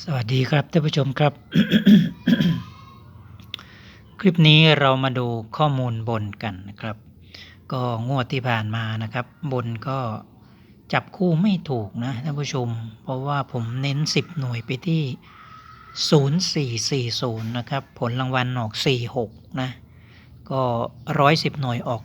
สวัสดีครับท่านผู้ชมครับ คลิปนี้เรามาดูข้อมูลบนกันนะครับ ก็งวดที่ผ่านมานะครับ บนก็จับคู่ไม่ถูกนะท่านผู้ชม เพราะว่าผมเน้น 10 หน่วยไปที่ 0440 นะครับ ผลรางวัลออก 46 นะ ก็ 110 หน่วยออก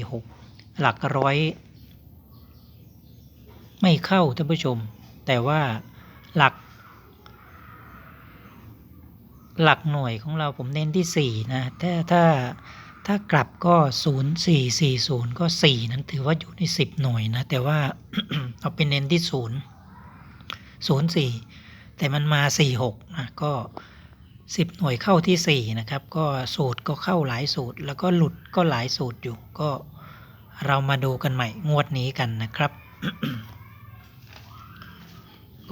246 หลักร้อย ไม่เข้าท่านผู้ชม แต่ว่าหลัก หลักหน่วยของเราผมเน้นที่ 4 นะถ้าถ้าถ้ากลับก็ 0 4 4 0 ก็ 4 นั้นถือว่าอยู่ใน 10 หน่วยนะ แต่ว่าเอาไปเน้นที่ 0 0 4 แต่มันมา 4 6นะก็ 10 หน่วยเข้าที่ 4 นะครับ ก็สูตรก็เข้าหลายสูตร แล้วก็หลุดก็หลายสูตรอยู่ ก็เรามาดูกันใหม่งวดนี้กันนะครับ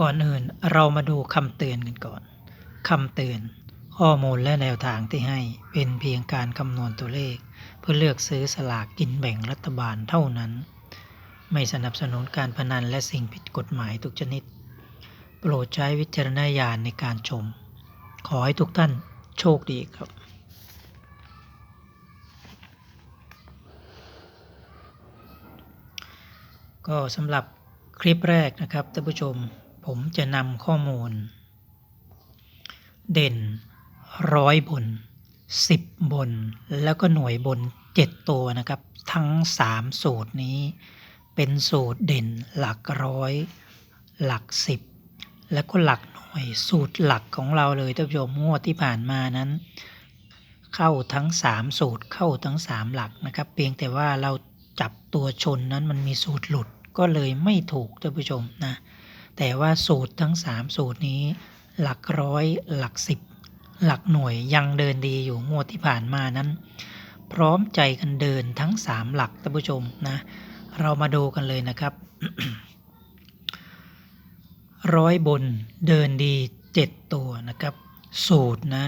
ก่อนอื่นเรามาดูคำเตือนกันก่อนคำเตือน ข้อมูลและแนวทางที่ให้เป็นเพียงการคำนวณตัวเลข เพื่อเลือกซื้อสลากกินแบ่งรัฐบาลเท่านั้น ไม่สนับสนุนการพนันและสิ่งผิดกฎหมายทุกชนิด โปรดใช้วิจารณญาณในการชม ขอให้ทุกท่านโชคดีครับก็สำหรับคลิปแรกนะครับท่านผู้ชมผมจะนำข้อมูล เด่น ร้อยบน 10 บน แล้วก็หน่วยบน 7 ตัวนะครับ ทั้ง 3 สูตรนี้ เป็นสูตรเด่นหลักร้อย หลัก 10 แล้วก็หลักหน่วยสูตรหลักของเราเลยท่านผู้ชมงวดที่ผ่านมานั้น เข้าทั้ง 3 สูตรเข้าทั้ง 3 หลักนะครับ เพียงแต่ว่าเราจับตัวชนนั้นมันมีสูตรหลุดก็เลยไม่ถูกท่านผู้ชมนะแต่ว่าสูตรทั้ง 3 สูตรนี้หลักร้อยหลักสิบ หลักหน่วยยังเดินดีอยู่งวดที่ผ่านมานั้น พร้อมใจกันเดินทั้ง 3 หลักท่านผู้ชมนะ เรามาดูกันเลยนะครับ ร้อยบนเดินดี 7 ตัวนะครับ สูตรนะ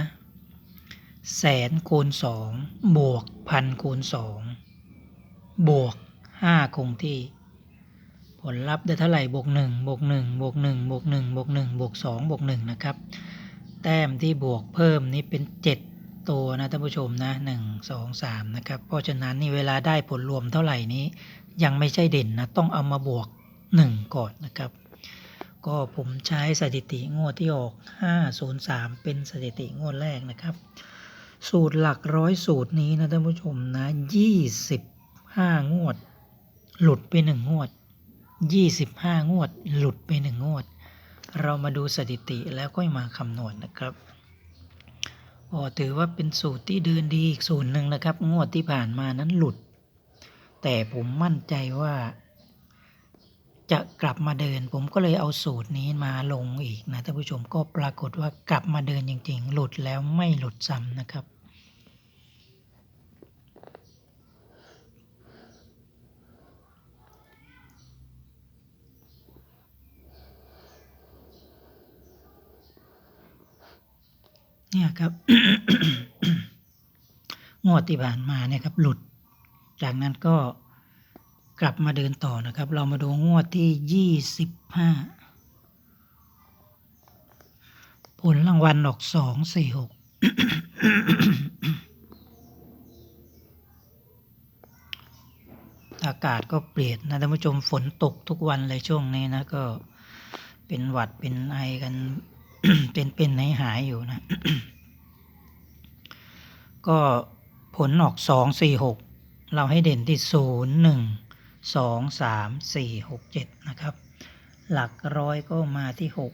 แสนคูณ 2 บวกพันคูณ 2 บวก 5 คงที่ผลลัพธ์ได้เท่าไหร่บวก1บวก1บวก1บวก1บวก1บวก2บวก1นะครับ แต้มที่บวกเพิ่มนี้เป็น 7 ตัวนะท่านผู้ชมนะ1 2 3นะครับเพราะฉะนั้นนี่เวลาได้ผลรวมเท่าไหร่นี้ ยังไม่ใช่เด่นนะต้องเอามาบวก 1 ก่อนนะครับ ก็ผมใช้สถิติงวดที่ออก 503 เป็นสถิติงวดแรกนะครับ สูตรหลักร้อยสูตรนี้นะท่านผู้ชมนะ 25 งวด หลุดไป 1 งวด 25 งวด หลุดไป 1 งวด เรามาดูสถิติแล้วก็มาคำนวณนนะครับก็ถือว่าเป็นสูตรที่เดินดีอีกสูตรหนึ่งนะครับ งวดที่ผ่านมานั้นหลุด แต่ผมมั่นใจว่า จะกลับมาเดิน ผมก็เลยเอาสูตรนี้มาลงอีกนะท่านผู้ชมก็ปรากฏว่ากลับมาเดินจริง ๆ หลุดแล้วไม่หลุดซ้ำนะครับ ครับงวดที่ผ่านมาเนี่ยครับ หลุด จากนั้นก็กลับมาเดินต่อนะครับ เรามาดูงวดที่ยี่สิบห้าผลรางวัลออกสองสี่หกอากาศก็เปลี่ยนนะท่านผู้ชมฝนตกทุกวันเลยช่วงนี้นะก็เป็นหวัดเป็นไอกันเป็นเป็นหายหายอยู่นะ ก็ผลออกสองสี่หกเราให้เด่นที่ศูนย์หนึ่งสองสามสี่หกเจ็ดนะครับ หลักร้อยก็มาที่หก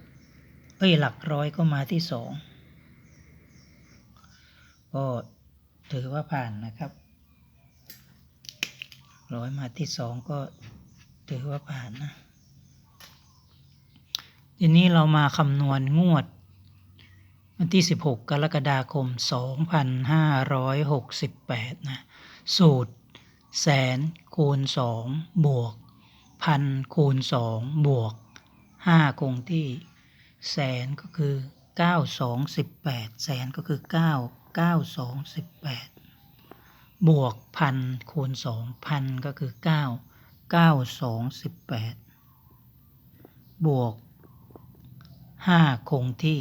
เอ้ย หลักร้อยก็มาที่สองก็ถือว่าผ่านนะครับ ร้อยมาที่สองก็ถือว่าผ่านนะ ทีนี้เรามาคำนวณงวด วันที่ 16 กรกฎาคม 2568 นะ สูตร แสนคูณ 2 บวก พันคูณ 2 บวก 5 คงที่ แสนก็คือ 9 2 18 แสนก็คือ 9 9 2 18 บวกพันคูณ 2 พันก็คือ 9 9 2 18 บวกห้าคงที่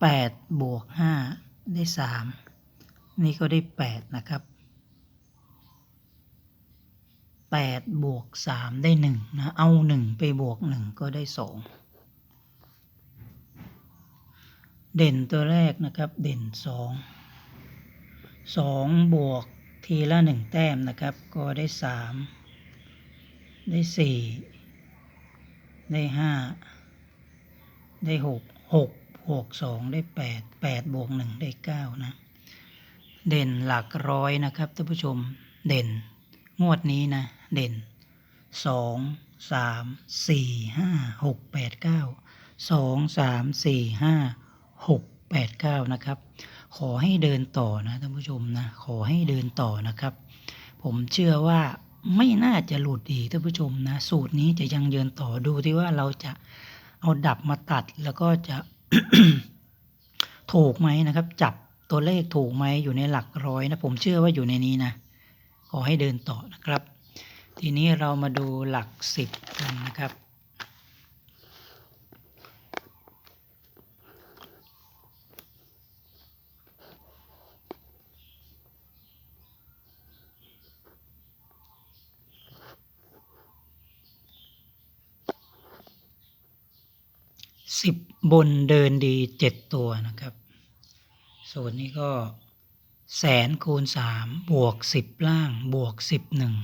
แปดบวกห้าได้สามนี่ก็ได้แปดนะครับแปดบวกสามได้หนึ่งนะ เอาหนึ่งไปบวกหนึ่งก็ได้สองเด่นตัวแรกนะครับ เด่นสองสองบวกทีละหนึ่งแต้มนะครับ ก็ได้สามได้สี่ได้ห้าได้หกหก บวกสองได้แปดแปดบวกหนึ่งได้เก้านะ เด่นหลักร้อยนะครับท่านผู้ชมเด่น งวดนี้นะ เด่นสองสามสี่ห้าหกแปดเก้าสองสามสี่ห้าหกแปดเก้านะครับ ขอให้เดินต่อนะท่านผู้ชมนะ ขอให้เดินต่อนะครับ ผมเชื่อว่าไม่น่าจะหลุดอีกท่านผู้ชมนะ สูตรนี้จะยังเดินต่อดูที่ว่าเราจะเอาดับมาตัดแล้วก็จะ ถูกไหมนะครับ จับตัวเลขถูกไหมอยู่ในหลักร้อยนะ ผมเชื่อว่าอยู่ในนี้นะ ขอให้เดินต่อนะครับ ทีนี้เรามาดูหลักสิบกันนะครับ สิบบนเดินดีเจ็ดตัวนะครับส่วนนี้ก็แสนคูณสามบวกสิบล่างบวกสิบหนึ่ง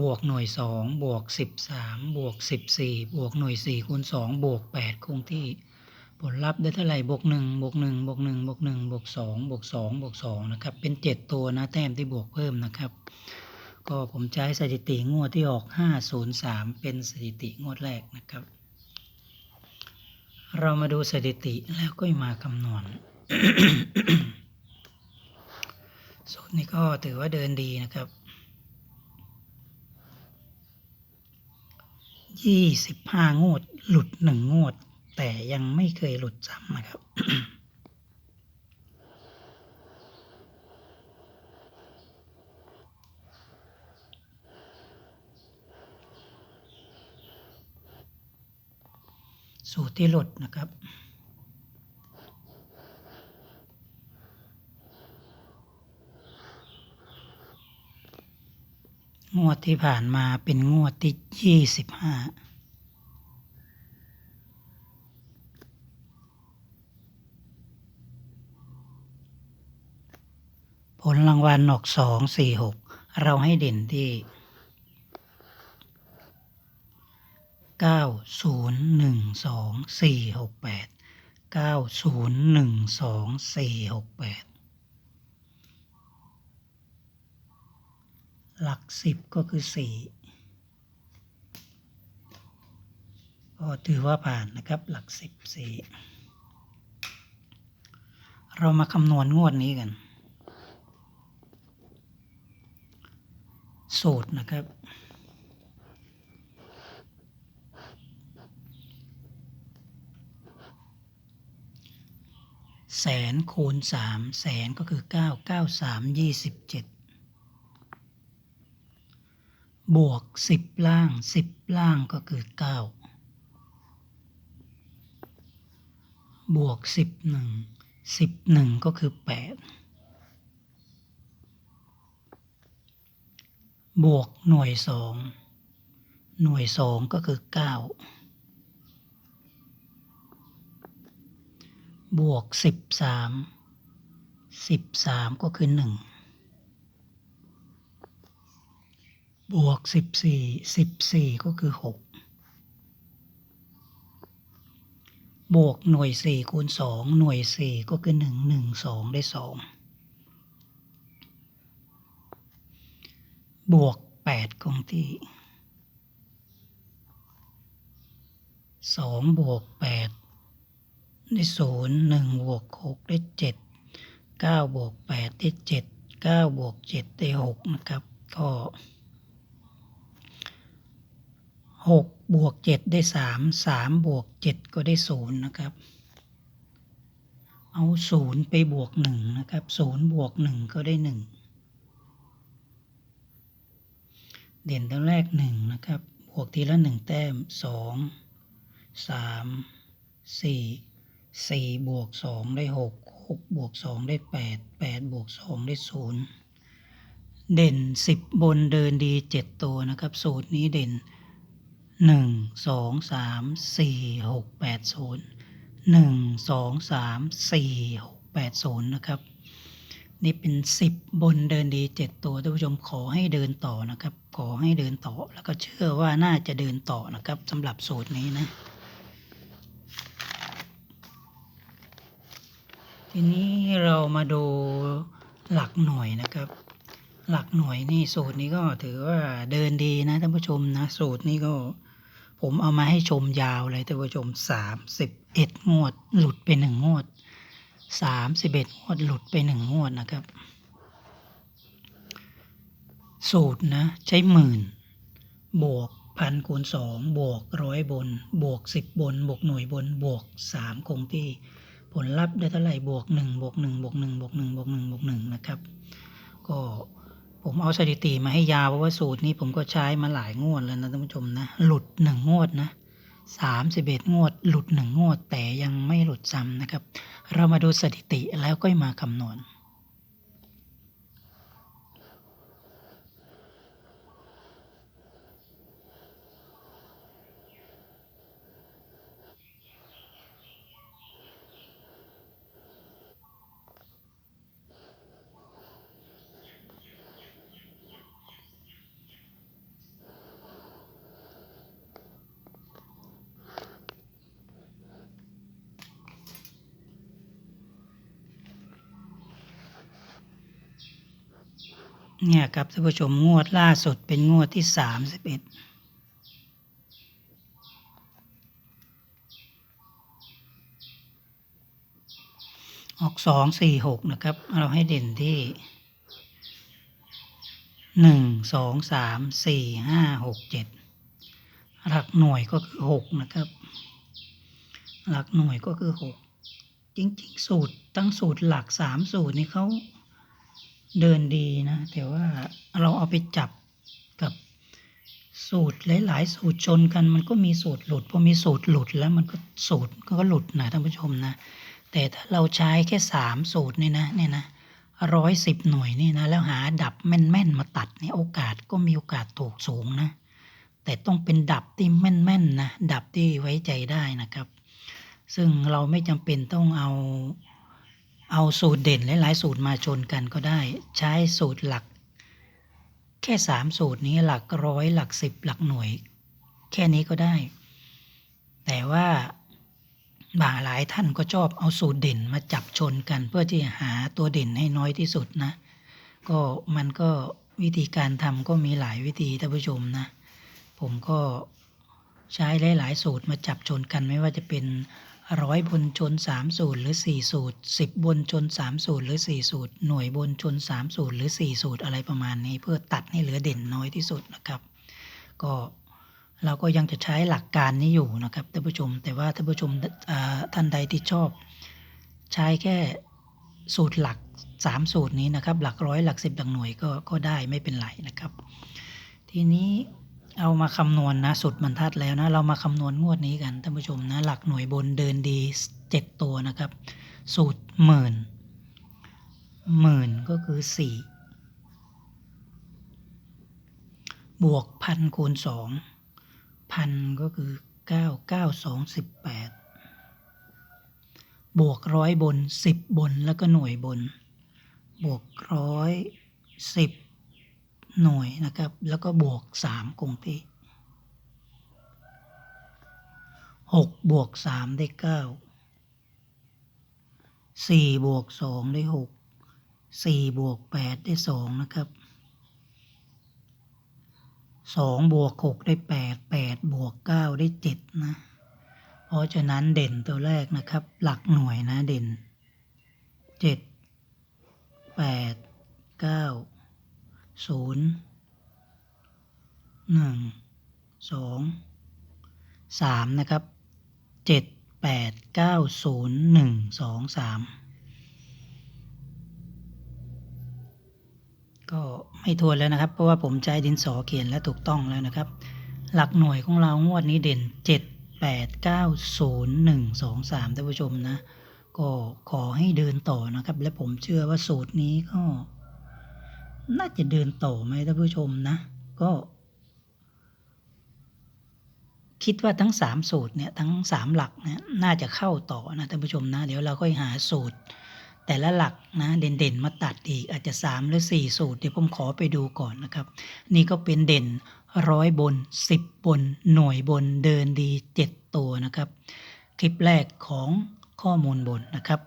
บวกหน่วยสองบวกสิบสามบวกสิบสี่บวกหน่วยสี่คูณสองบวกแปดคงที่ผลลัพธ์ได้เท่าไหร่บวกหนึ่งบวกหนึ่งบวกหนึ่งบวกหนึ่งบวกสองบวกสองบวกสองนะครับ เป็นเจ็ดตัวนะแต้มที่บวกเพิ่มนะครับ ก็ผมใช้สถิติงวดที่ออกห้าศูนย์สามเป็นสถิติงวดแรกนะครับ เรามาดูสถิติแล้วก็มาคำนวณสูตรนี้ก็ถือว่าเดินดีนะครับยี่สิบห้างวด หลุดหนึ่งงวด แต่ยังไม่เคยหลุดซ้ำนะครับ สูตรที่หลุดนะครับ งวดที่ผ่านมาเป็นงวดที่ยี่สิบห้าผลรางวัลออกสองสี่หกเราให้เด่นที่ เก้าศูนย์หนึ่งสองสี่หกแปดเก้าศูนย์หนึ่งสองสี่หกแปดหลักสิบก็คือสี่ก็ถือว่าผ่านนะครับหลักสิบสี่เรามาคำนวณงวดนี้กัน สูตรนะครับ นคูณสามแสนก็คือเก้าเก้าสามยี่สิบเจ็ดบวกสิบล่างสิบล่างก็คือเก้าบวกสิบหนึ่งสิบหนึ่งก็คือแปดบวกหน่วยสองหน่วยสองก็คือเก้า บวกสิบสามสิบสามก็คือหนึ่งบวกสิบสี่สิบสี่ก็คือหกบวกหน่วยสี่คูณสองหน่วยสี่ก็คือหนึ่งหนึ่งสองได้สองบวกแปดคงที่สองบวกแปด ได้ศูนย์หนึ่งบวกหกได้เจ็ดเก้าบวกแปดได้เจ็ดเก้าบวกเจ็ดได้หกนะครับ ก็หกบวกเจ็ดได้สามสามบวกเจ็ดก็ได้ศูนย์นะครับ เอาศูนย์ไปบวกหนึ่งนะครับศูนย์บวกหนึ่งก็ได้หนึ่งเด่นตัวแรกหนึ่งนะครับ บวกทีละหนึ่งแต้มสองสามสี่ สี่บวกสองได้หกหกบวกสองได้แปดแปดบวกสองได้ศูนย์เด่นสิบบนเดินดีเจ็ดตัวนะครับ สูตรนี้เด่นหนึ่งสองสามสี่หกแปดศูนย์หนึ่งสองสามสี่หกแปดศูนย์นะครับ นี่เป็นสิบบนเดินดีเจ็ดตัวท่านผู้ชมขอให้เดินต่อนะครับ ขอให้เดินต่อแล้วก็เชื่อว่าน่าจะเดินต่อนะครับสำหรับสูตรนี้นะ ทีนี้เรามาดูหลักหน่วยนะครับ หลักหน่วยนี่สูตรนี้ก็ถือว่าเดินดีนะท่านผู้ชมนะ สูตรนี้ก็ ผมเอามาให้ชมยาวเลยท่านผู้ชมสามสิบเอ็ดงวด หลุดไปหนึ่งงวดสามสิบเอ็ดงวดหลุดไปหนึ่งงวดนะครับ สูตรนะ ใช้หมื่น บวกพันคูณสองบวกร้อยบน บวกสิบบน บวกหน่วยบน บวกสามคงที่ ผลลัพธ์ได้เท่าไหร่บวกหนึ่งบวกหนึ่งบวกหนึ่งบวกหนึ่งบวกหนึ่งบวกหนึ่งนะครับ ก็ผมเอาสถิติมาให้ยาวเพราะว่าสูตรนี้ผมก็ใช้มาหลายงวดแล้วนะท่านผู้ชมนะ หลุดหนึ่งงวดนะสามสิบเอ็ดงวด หลุดหนึ่งงวด แต่ยังไม่หลุดซ้ำนะครับ เรามาดูสถิติแล้วก็มาคำนวณ เนี่ยครับท่านผู้ชมงวดล่าสุดเป็นงวดที่สามสิบเอ็ดออกสองสี่หกนะครับ เราให้เด่นที่หนึ่งสองสามสี่ห้าหกเจ็ดหลักหน่วยก็คือหกนะครับ หลักหน่วยก็คือหกจริงๆ สูตรตั้งสูตรหลักสามสูตรนี่เขา เดินดีนะ แต่ว่าเราเอาไปจับกับสูตรหลาย ๆ สูตรชนกัน มันก็มีสูตรหลุดพอมีสูตรหลุดแล้วมันก็สูตรก็หลุดนะท่านผู้ชมนะ แต่ถ้าเราใช้แค่สามสูตรนี่นะเนี่ยนะร้อยสิบหน่วยนี่นะ แล้วหาดับแม่น ๆ มาตัดเนี่ยโอกาสก็มีโอกาสถูกสูงนะ แต่ต้องเป็นดับที่แม่น ๆ นะ ดับที่ไว้ใจได้นะครับ ซึ่งเราไม่จำเป็นต้องเอา เอาสูตรเด่นหลายๆสูตรมาชนกันก็ได้ ใช้สูตรหลัก แค่สามสูตรนี้หลักร้อยหลักสิบหลักหน่วย แค่นี้ก็ได้ แต่ว่าบางหลายท่านก็ชอบเอาสูตรเด่นมาจับชนกัน เพื่อที่หาตัวเด่นให้น้อยที่สุดนะ ก็มันก็วิธีการทำก็มีหลายวิธีท่านผู้ชมนะ ผมก็ใช้หลาย ๆ สูตรมาจับชนกันไม่ว่าจะเป็น ร้อยบนชนสามสูตรหรือสี่สูตรสิบบนชนสามสูตรหรือสี่สูตร หน่วยบนชนสามสูตรหรือสี่สูตรอะไรประมาณนี้ เพื่อตัดให้เหลือเด่นน้อยที่สุดนะครับ ก็เราก็ยังจะใช้หลักการนี้อยู่นะครับท่านผู้ชม แต่ว่าท่านผู้ชมท่านใดที่ชอบ ใช้แค่สูตรหลักสามสูตรนี้นะครับ หลักร้อยหลักสิบหลักหน่วยก็ก็ได้ไม่เป็นไรนะครับ ทีนี้ เอามาคำนวณนะสุดบรรทัดแล้วนะ เรามาคำนวณงวดนี้กันท่านผู้ชมนะหลักหน่วยบนเดินดีเจ็ดตัวนะครับ สูตรหมื่นหมื่นก็คือสี่บวกพันคูณสองพันก็คือเก้าเก้าสองสิบแปดบวกร้อยบนสิบบนแล้วก็หน่วยบน บวกร้อยสิบ หน่วยนะครับ แล้วก็บวกสามคงที่หกบวกสามได้เก้าสี่บวกสองได้หกสี่บวกแปดได้สองนะครับสองบวกหกได้แปดแปดบวกเก้าได้เจ็ดนะ เพราะฉะนั้นเด่นตัวแรกนะครับ หลักหน่วยนะเด่นเจ็ดแปดเก้า ศูนย์หนึ่งสองสามนะครับเจ็ดแปดเก้าศูนย์หนึ่งสองสามก็ไม่ทวนแล้วนะครับ เพราะว่าผมใช้ดินสอเขียนและถูกต้องแล้วนะครับ หลักหน่วยของเรางวดนี้เด่นเจ็ดแปดเก้าศูนย์หนึ่งสองสามท่านผู้ชมนะ ก็ขอให้เดินต่อนะครับ และผมเชื่อว่าสูตรนี้ก็ น่าจะเดินต่อไหมท่านผู้ชมนะ ก็ คิดว่าทั้งสามสูตรเนี่ยทั้งสามหลักเนี่ยน่าจะเข้าต่อนะท่านผู้ชมนะ เดี๋ยวเราค่อยหาสูตร แต่ละหลักนะเด่นๆมาตัดอีกอาจจะ3หรือ4สูตรเดี๋ยวผมขอไปดูก่อนนะครับ นี่ก็เป็นเด่นร้อยบน10บน หน่วยบนเดินดี7ตัวนะครับ คลิปแรกของข้อมูลบนนะครับ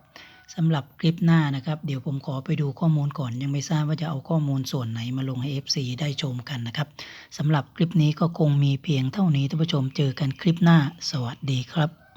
สำหรับคลิปหน้านะครับ เดี๋ยวผมขอไปดูข้อมูลก่อน ยังไม่ทราบว่าจะเอาข้อมูลส่วนไหนมาลงให้ FC ได้ชมกันนะครับสำหรับคลิปนี้ก็คงมีเพียงเท่านี้ท่านผู้ชมเจอกันคลิปหน้า สวัสดีครับ